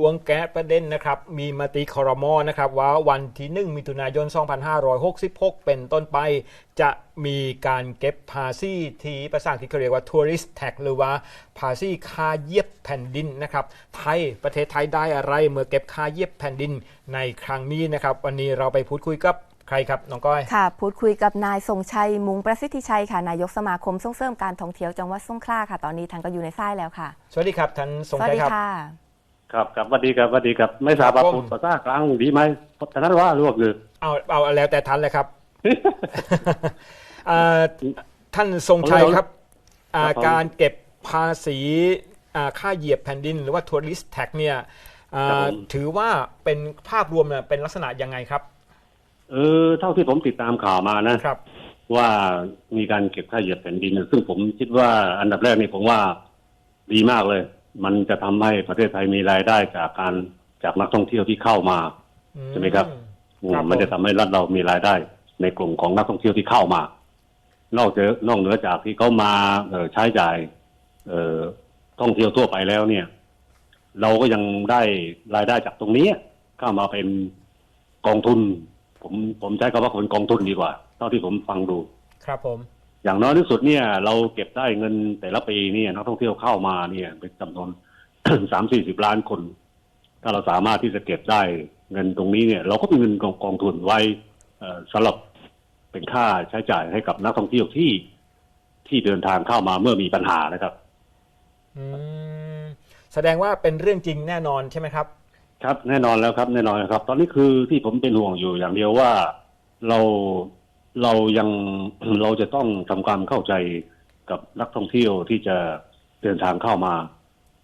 ดวงแก๊สประเด็นนะครับมีมติคอรมอนะครับว่าวันที่ 1 มิถุนายน 2566 เป็นต้นไป จะมีการเก็บภาษีที่ภาษาอังกฤษเขาเรียกว่า tourist tax หรือว่าภาษีค่าเยียบแผ่นดินนะครับไทยประเทศไทยได้อะไรเมื่อเก็บค่าเยียบแผ่นดินในครั้งนี้นะครับ วันนี้เราไปพูดคุยกับใครครับน้องก้อยค่ะ พูดคุยกับนายทรงชัยมุงประสิทธิชัยค่ะนายกสมาคมส่งเสริมการท่องเที่ยวจังหวัดสงขลาค่ะ ตอนนี้ท่านก็อยู่ในสายแล้วค่ะ สวัสดีครับท่านสงสวัสชัยดีครับ ค่ะครับครับสวัสดีครับสวัสดีครับ ไม่ทราบว่าครับผมพูดภาษากลางดีไหมแต่นั้นว่าลวกเลยเอาเอาแล้วแต่ท่านเลยครับอ่าท่านทรงชัยครับอ่าครับผมการเก็บภาษีอ่าค่าเหยียบแผ่นดิน หรือว่า tourist tax เนี่ยอ่าครับผมถือว่าเป็นภาพรวมเนี่ยเป็นลักษณะยังไงครับ เออเท่าที่ผมติดตามข่าวมานะครับ ว่ามีการเก็บค่าเหยียบแผ่นดิน ซึ่งผมคิดว่าอันดับแรกนี่ผมว่าดีมากเลย มันจะทำให้ประเทศไทยมีรายได้จากการจากนักท่องเที่ยวที่เข้ามาใช่ไหมครับอืครับมันจะผมทำให้รัฐเรามีรายได้ ในกลุ่มของนักท่องเที่ยวที่เข้ามา นอกจากนอกเหนือจากที่เขามาเอ่อใช้จ่ายเอ่อท่องเที่ยวทั่วไปแล้วเนี่ย เราก็ยังได้รายได้จากตรงนี้เข้ามาเป็นกองทุน ผมผมใช้คำว่าเป็นกองทุนดีกว่า เท่าที่ผมฟังดู ครับผม อย่างน้อยที่สุดเนี่ย เราเก็บได้เงินแต่ละปีเนี่ยนักท่องเที่ยวเข้ามาเนี่ยเป็นจำนวนสามสี่สิบล้านคน ถ้าเราสามารถที่จะเก็บได้เงินตรงนี้เนี่ย เราก็มีเงินกองกองทุนไว้เอ่อสำหรับเป็นค่าใช้จ่ายให้กับนักท่องเที่ยวที่ที่เดินทางเข้ามาเมื่อมีปัญหานะครับอืมแสดงว่าเป็นเรื่องจริงแน่นอนใช่ไหมครับ ครับแน่นอนแล้วครับแน่นอนครับ ตอนนี้คือที่ผมเป็นห่วงอยู่อย่างเดียวว่าเรา เรายังเราจะต้องทำความเข้าใจกับนักท่องเที่ยวที่จะเดินทางเข้ามา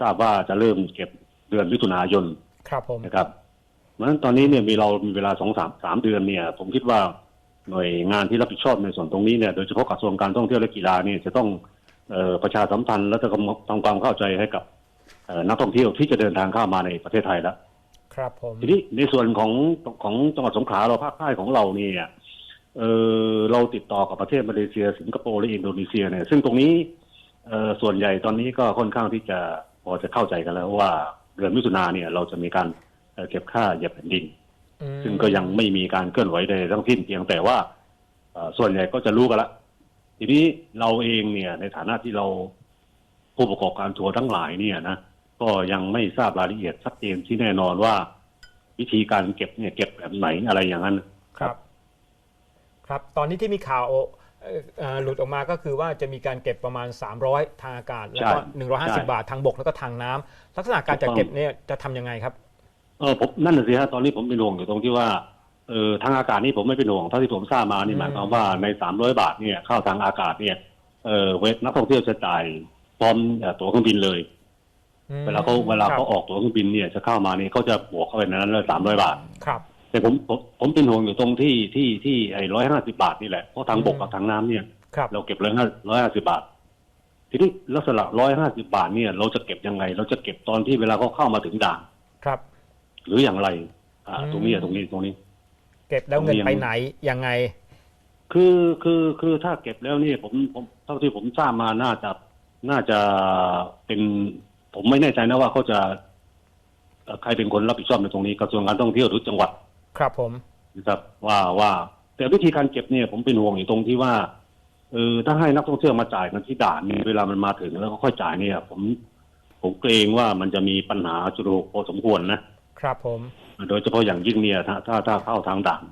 ทราบว่าจะเริ่มเก็บเดือนมิถุนายนครับผมนะครับเพราะฉะนั้นตอนนี้เนี่ยมีเรามีเวลาสองสามสามเดือนเนี่ย ผมคิดว่าหน่วยงานที่รับผิดชอบในส่วนตรงนี้เนี่ยโดยเฉพาะกระทรวงการท่องเที่ยวและกีฬาเนี่ยจะต้องเอ่อประชาสัมพันธ์และจะทำความเข้าใจให้กับเอ่อนักท่องเที่ยวที่จะเดินทางเข้ามาในประเทศไทยแล้วครับผมทีนี้ในส่วนของของจังหวัดสงขลาเราภาคใต้ของเราเนี่ย เออเราติดต่อกับประเทศมาเลเซีย สิงคโปร์และอินโดนีเซียเนี่ยซึ่งตรงนี้เออส่วนใหญ่ตอนนี้ก็ค่อนข้างที่จะพอจะเข้าใจกันแล้วว่าเดือนมิถุนาเนี่ยเราจะมีการเอ่อเก็บค่าเหยียบแผ่นดินอืมซึ่งก็ยังไม่มีการเคลื่อนไหวใดทั้งสิ้นเพียงแต่ว่าเอ่อส่วนใหญ่ก็จะรู้กันละ ทีนี้เราเองเนี่ย ในฐานะที่เราผู้ประกอบการทัวร์ทั้งหลายเนี่ยนะก็ยังไม่ทราบรายละเอียดชัดเจนที่แน่นอนว่า วิธีการเก็บเนี่ยเก็บแบบไหนอะไรอย่างนั้นครับ ครับตอนนี้ที่มีข่าวเอ่อเอ่อหลุดออกมาก็คือว่าจะมีการเก็บประมาณ 300 ทางอากาศ แล้วก็ใช่ใช่150 บาททางบกแล้วก็ทางน้ำลักษณะการจัดเก็บเนี่ยจะทำยังไงครับเออผมนั่นน่ะสิฮะตอนนี้ผมเป็นห่วงอยู่ตรงที่ว่าเออทางอากาศนี่ผมไม่เป็นห่วงเท่าที่ผมทราบมานี่อืมหมายความว่าในสามร้อยบาทเนี่ยเข้าทางอากาศเนี่ยเออเวทนักท่องเที่ยวจะจ่ายพร้อมเอ่อตั๋วเครื่องบินเลยอืมเวลาเขาเวลาเขาครับออกตั๋วเครื่องบินเนี่ยจะเข้ามานี่เขาจะบวกเข้าไปในนั้นเลยสามร้อยบาทครับ แต่ผมผมผมเป็นห่วงอยู่ตรงที่ที่ที่ไอ้ร้อยห้าสิบาทนี่แหละเพราะทางบกอืมกับทางน้ำเนี่ย ครับ เราเก็บร้อยห้าร้อยห้าสิบาท ทีนี้ลักษณะร้อยห้าสิบาทเนี่ย เราจะเก็บยังไง เราจะเก็บตอนที่เวลาเขาเข้ามาถึงด่าน ครับ หรืออย่างไร อ่า อืม ตรงนี้อะตรงนี้ตรงนี้ เก็บแล้วเงินตรงนี้ยังไปไหนยังไง คือคือคือถ้าเก็บแล้วเนี่ยผมผมเท่าที่ผมทราบมาน่าจะน่าจะเป็น ผมไม่แน่ใจนะว่าเขาจะเอ่อใครเป็นคนรับผิดชอบในตรงนี้กระทรวงการท่องเที่ยวหรือจังหวัด ครับผมนะครับว่าว่าแต่วิธีการเก็บเนี่ยผมเป็นห่วงอยู่ตรงที่ว่าเออถ้าให้นักท่องเที่ยวมาจ่ายกันที่ด่านเนี่ยเวลามันมาถึงแล้วก็ค่อยจ่ายเนี่ย ผมผมเกรงว่ามันจะมีปัญหาจุดโหกพอสมควรนะครับผม โดยเฉพาะอย่างยิ่งเนี่ยถ้าถ้าถ้าเข้าทางด่าน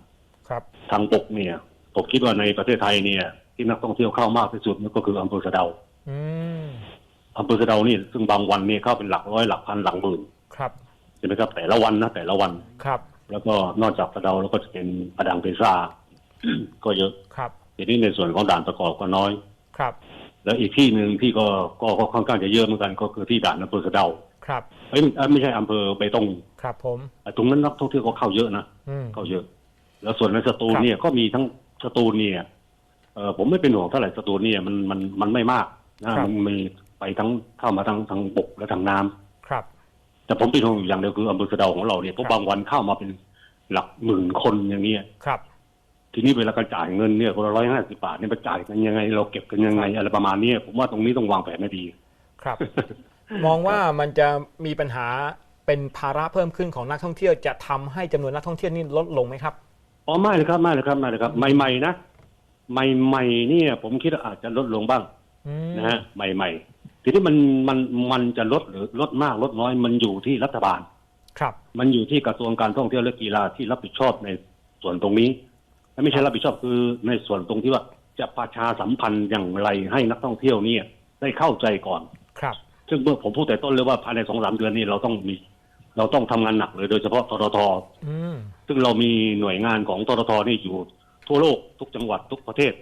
ครับ ทางบกเนี่ยผมคิดว่าในประเทศไทยเนี่ย ที่นักท่องเที่ยวเข้ามากที่สุดนี่ก็คืออำเภอสะเดาอืมอำเภอสะเดานี่ซึ่งบางวันเนี่ยเข้าเป็นหลักร้อยหลักพันหลักหมื่นครับใช่ไหมครับ แต่ละวันนะแต่ละวันครับ แล้วก็นอกจากสะเดาแล้วก็จะเป็นประดังเปซ่าก็เยอะครับทีนี้ในส่วนของด่านประกอบก็น้อยครับ แล้วอีกที่หนึ่งที่ก็ก็ก็ค่อนข้างจะเยอะเหมือนกัน ก็คือที่ด่านอำเภอสะเดาครับเอ้ยเอ้ยไม่ใช่อำเภอเบตงครับ ผมอะตรงนั้นนักท่องเที่ยวก็เข้าเยอะนะอืมเข้าเยอะ แล้วส่วนในสตูลครับเนี่ยก็มีทั้งสตูลเนี่ยเออผมไม่เป็นห่วงเท่าไหร่สตูลเนี่ยมันมันมันไม่มากนะมันมีไปทั้งเข้ามาทั้งทางบกและทางน้ำครับ แต่ผมเป็นห่วงอยู่อย่างเดียวคืออำเภอสะเดาของเราเนี่ยเพราะครับบางวันเข้ามาเป็นหลักหมื่นคนอย่างเงี้ยครับ ทีนี้เวลาการจ่ายเงินเนี่ยคนละร้อยห้าสิบาทเนี่ยมาจ่ายกันยังไง เราเก็บกันยังไงอะไรประมาณเนี้ยผมว่าตรงนี้ต้องวางแผนให้ดี ครับ มองว่ามันจะมีปัญหาเป็นภาระเพิ่มขึ้นของนักท่องเที่ยวจะทำให้จำนวนนักท่องเที่ยวนี่ลดลงไหมครับอ๋อไม่เลยครับไม่เลยครับไม่เลยครับ ใหม่ๆนะใหม่ๆเนี่ย ผมคิดว่าอาจจะลดลงบ้างอืมนะฮะใหม่ๆ ทีนี้มันมันมันจะลดหรือลดมากลดน้อยมันอยู่ที่รัฐบาล ครับ มันอยู่ที่กระทรวงการท่องเที่ยวและกีฬาที่รับผิดชอบในส่วนตรงนี้และไม่ใช่รับผิดชอบคือในส่วนตรงที่ว่าจะประชาสัมพันธ์อย่างไรให้นักท่องเที่ยวเนี่ยได้เข้าใจก่อน ครับ ซึ่งเมื่อผมพูดแต่ต้นเลยว่าภายในสองสามเดือนนี้เราต้องมี เราต้องทำงานหนักเลยโดยเฉพาะทททอืมซึ่งเรามีหน่วยงานของทททนี่อยู่ทั่วโลกทุกจังหวัดทุกประเทศ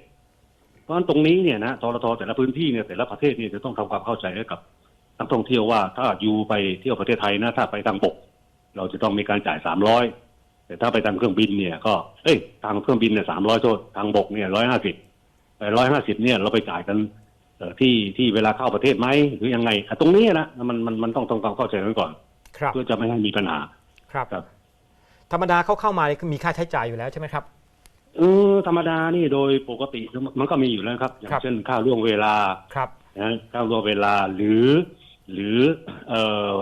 เพราะฉะนั้นตรงนี้เนี่ยนะทททแต่ละพื้นที่เนี่ยแต่ละประเทศเนี่ยจะต้องทำความเข้าใจให้กับนักท่องเที่ยวว่าถ้าอยู่ไปเที่ยวประเทศไทยนะถ้าไปทางบก เราจะต้องมีการจ่ายสามร้อยแต่ถ้าไปทางเครื่องบินเนี่ยก็เอ้ยทางเครื่องบินเนี่ยสามร้อยโทษทางบกเนี่ยร้อยห้าสิบไปร้อยห้าสิบเนี่ยเราไปจ่ายกันเอ่อที่ที่เวลาเข้าประเทศไหมหรือยังไงอะตรงนี้นะมันมันมันต้องทำความเข้าใจกันก่อนครับเพื่อจะไม่ให้มีปัญหาครับครับธรรมดาเขาเข้ามานี่มีค่าใช้จ่ายอยู่แล้วใช่ไหมครับ เออธรรมดานี่โดยปกติมันก็มีอยู่แล้วครับ อย่าครังบเช่นค่าล่วงเวลาครับนะค่าล่วงเวลาหรือ หรือเอ่อ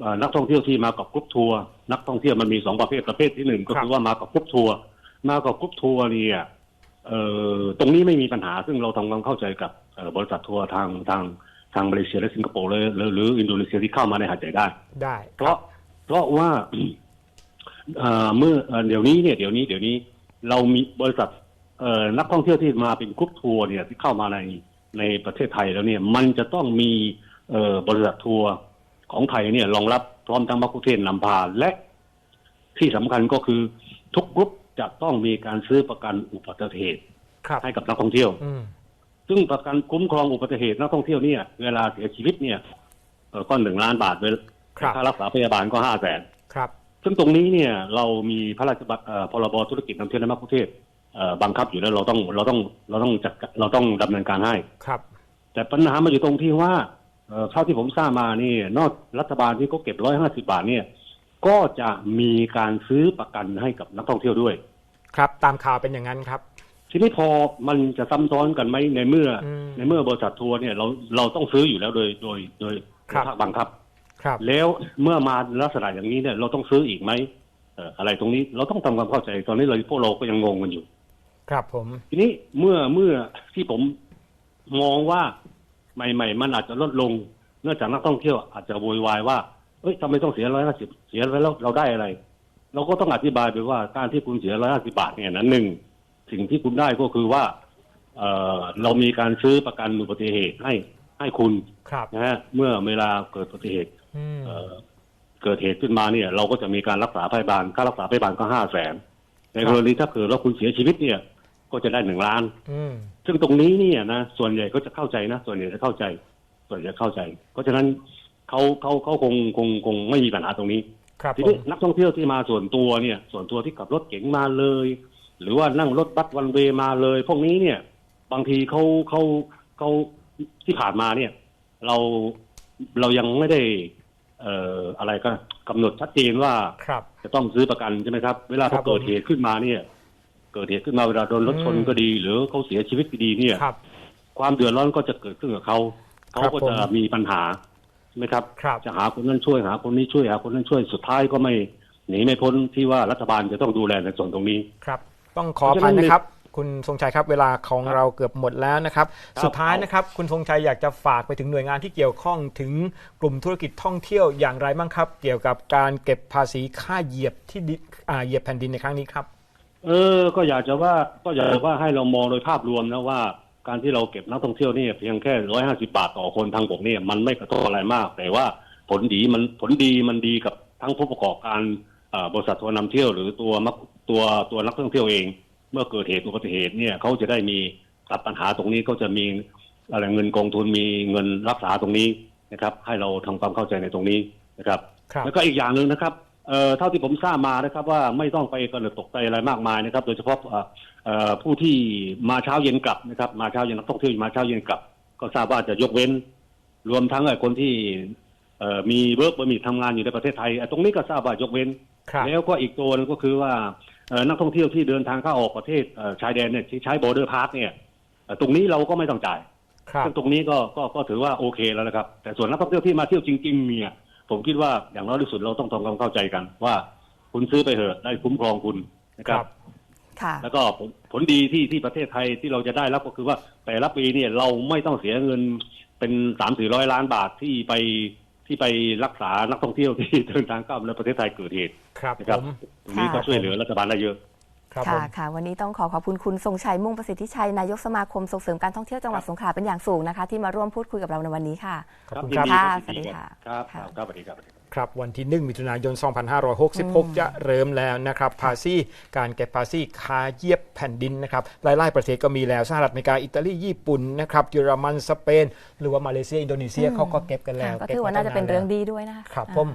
เอ่อนักท่องเที่ยวที่มากับกรุ๊ปทัวร์นักท่องเที่ยวมันมีสองประเภทประเภทที่หนึ่งก็คือว่ามากับกรุ๊ปทัวร์มากับกรุ๊ปทัวร์เนี่ยเอ่อตรงนี้ไม่มีปัญหาซึ่งเราทำความเข้าใจกับเอ่อบริษัททัวร์ทางทางทางมาเลเซียและสิงคโปร์เลยหรือหรืออินโดนีเซียที่เข้ามาในหาดใหญ่ได้ ได้ เพราะเพราะว่าเอ่อเมื่อเอ่อเดี๋ยวนี้เนี่ยเดี๋ยวนี้เดี๋ยวนี้ เรามีบริษัทเอ่อนักท่องเที่ยวที่มาเป็นกรุ๊ปทัวร์เนี่ยที่เข้ามาในในประเทศไทยแล้วเนี่ยมันจะต้องมีเอ่อบริษัททัวร์ของไทยเนี่ยรองรับพร้อมทั้งมักคุเทศนนำพาและที่สำคัญก็คือทุกกรุ๊ปจะต้องมีการซื้อประกันอุบัติเหตุครับให้กับนักท่องเที่ยวอืมซึ่งประกันคุ้มครองอุบัติเหตุนักท่องเที่ยวเนี่ย เวลาเสียชีวิตเนี่ยเอ่อก็หนึ่งล้านบาทเวลครับค่ารักษาพยาบาลก็ห้าแสนครับ ซึ่งตรงนี้เนี่ยเรามีพระราชบัญเอ่อพรบธุรกิจนำเที่ยวและมักคุเทศก์เอ่อบังคับอยู่แล้วเราต้องเราต้องเราต้องจัดการเราต้องดำเนินการให้ครับ แต่ปัญหามาอยู่ตรงที่ว่าเอ่อเท่าที่ผมทราบมานี่ นอกรัฐบาลที่เขาเก็บร้อยห้าสิบาทเนี่ย ก็จะมีการซื้อประกันให้กับนักท่องเที่ยวด้วย ครับ ตามข่าวเป็นอย่างนั้นครับ ทีนี้พอมันจะซ้ำซ้อนกันไหมในเมื่ออมในเมื่อบริษัททัวร์เนี่ยเราเราต้องซื้ออยู่แล้วโดยโดยโดยครับภาคบังคับ ครับแล้วเมื่อมาลักษณะอย่างนี้เนี่ยเราต้องซื้ออีกไหมเอ่ออะไรตรงนี้เราต้องทำความเข้าใจตอนนี้เราพวกเราก็ยังงงกันอยู่ ครับผม ทีนี้เมื่อเมื่อที่ผมมองว่าใหม่ ๆ มันอาจจะลดลง เนื่องจากนักท่องเที่ยวอาจจะโวยวายว่าเอ้ยทำไมต้องเสียร้อยห้าสิบเสียแล้วเราได้อะไร เราก็ต้องอธิบายไปว่าการที่คุณเสียร้อยห้าสิบาทเนี่ยนั้นหนึ่งสิ่งที่คุณได้ก็คือว่าเอ่อเรามีการซื้อประกันอุบัติเหตุให้ให้คุณครับนะฮะเมื่อเวลาเกิดอุบัติเหตุอืม เอ่อเกิดเหตุขึ้นมาเนี่ย เราก็จะมีการรักษาพยาบาลค่ารักษาพยาบาลก็ห้าแสนในกรณีถ้าเกิดว่าคุณเสียชีวิตเนี่ย ก็จะได้หนึ่งล้านอืมซึ่งตรงนี้เนี่ยนะส่วนใหญ่ก็จะเข้าใจนะส่วนใหญ่จะเข้าใจ ส่วนใหญ่เข้าใจ เพราะฉะนั้นเขาเขาเขาคงคงคงไม่มีปัญหาตรงนี้ครับทีผนี้มนักท่องเที่ยวที่มาส่วนตัวเนี่ย ส่วนตัวที่ขับรถเก๋งมาเลย หรือว่านั่งรถบัสวันเวย์มาเลย พวกนี้เนี่ย บางทีเขาเขาเขาที่ผ่านมาเนี่ย เราเรายังไม่ได้ เอ่ออะไรก็กำหนดชัดเจนว่าครับ จะต้องซื้อประกันใช่ไหมครับ เวลาครัเขาบเกิดผมเหตุขึ้นมาเนี่ย เกิดเหตุขึ้นมาเวลาโดนรถชนอืมก็ดี หรือเขาเสียชีวิตก็ดีเนี่ยครับ ความเดือดร้อนก็จะเกิดขึ้นกับเขาเขาครับก็จะผมมีปัญหาใช่ไหมครับครับ จะหาคนนั้นช่วยหาคนนี้ช่วยหาคนนั้นช่วยสุดท้ายก็ไม่หนีไม่พ้นที่ว่ารัฐบาลจะต้องดูแลในส่วนตรงนี้ครับ ต้องขออภัยนะครับ คุณทรงชัยครับ เวลาของเราเกือบหมดแล้วนะครับครับ สุดท้ายนะครับ คุณทรงชัยอยากจะฝากไปถึงหน่วยงานที่เกี่ยวข้องถึงกลุ่มธุรกิจท่องเที่ยวอย่างไรบ้างครับ เกี่ยวกับการเก็บภาษีค่าเหยียบที่ดินอ่าเหยียบแผ่นดินในครั้งนี้ครับ เออ ก็อยากจะว่าก็อยากจะว่าให้เรามองโดยภาพรวมนะว่าการที่เราเก็บนักท่องเที่ยวเนี่ยเพียงแค่ร้อยห้าสิบาทต่อคนทางบกเนี่ยมันไม่กระทบอะไรมาก แต่ว่าผลดีมันผลดีมันดีกับทั้งผู้ประกอบการเอ่อบริษัททัวร์นำเที่ยวหรือตัวมักตัวตัวนักท่องเที่ยวเองเมื่อเกิดเหตุอุบัติเหตุเนี่ยเขาจะได้มีตัดปัญหาตรงนี้ก็จะมีอะไรเงินกองทุนมีเงินรักษาตรงนี้นะครับ ให้เราทำความเข้าใจในตรงนี้นะครับครับ แล้วก็อีกอย่างหนึ่งนะครับเอ่อเท่าที่ผมทราบมานะครับ ว่าไม่ต้องไปกระหนดตกใจอะไรมากมายนะครับ โดยเฉพาะเอ่อเอ่อผู้ที่มาเช้าเย็นกลับนะครับ มาเช้าเย็นนักท่องเที่ยวมาเช้าเย็นกลับ ก็ทราบว่าจะยกเว้น รวมทั้งไอ้คนที่เอ่อมีเวิร์กเบอร์มีทำงานอยู่ในประเทศไทยไอ้ตรงนี้ก็ทราบว่ายกเว้นครับแล้วก็อีกตัวหนึงก็คือว่าเอ่อ นักท่องเที่ยวที่เดินทางเข้าออกประเทศเอ่อชายแดนเนี่ยที่ใช้บอร์เดอร์พาสเนี่ยเอ่อตรงนี้เราก็ไม่ต้องจ่ายครับซึ่งตรงนี้ก็ก็ก็ถือว่าโอเคแล้วนะครับ แต่ส่วนนักท่องเที่ยวที่มาเที่ยวจริง ๆ เนี่ย ผมคิดว่าอย่างน้อยที่สุดเราต้องทำความเข้าใจกัน ว่าคุณซื้อไปเถอะได้คุ้มครองคุณนะครับค่ะแล้วก็ผลผลดีที่ที่ประเทศไทยที่เราจะได้รับก็คือว่าแต่ละปีเนี่ยเราไม่ต้องเสียเงินเป็นสามสี่ร้อยล้านบาทที่ไป ที่ไปรักษานักท่องเที่ยวที่เดินทางเข้ามาในประเทศไทยเกิดเหตุครับนะผครับมตรงนี้ก็ค่ะช่วยเหลือรัฐบาลได้เยอะครับผค่ะมค่ะ วันนี้ต้องขอขอบคุณคุณทรงชัยมุ่งประสิทธิชัย นายกสมาคมส่งเสริมการท่องเที่ยวจังหวัดสงขลาเป็นอย่างสูงนะคะ ที่มาร่วมพูดคุยกับเราในวันนี้ค่ะขอบคุณยินครับดีค่ะสวัสดีค่ะครับค่ะครับสวัสดีครับ ครับวันที่ 1 มิถุนายน 2566 จะเริ่มแล้วนะครับภาษีการเก็บภาษีคาเยียบแผ่นดินนะครับหลายๆประเทศก็มีแล้วสหรัฐอเมริกาอิตาลีญี่ปุ่นนะครับเยอรมันสเปน หรือว่ามาเลเซียอินโดนีเซียเขาก็เก็บกันแล้วค่ะก็ถือว่าน่าจะเป็นเรื่องดีด้วยนะคะครับอ่าผม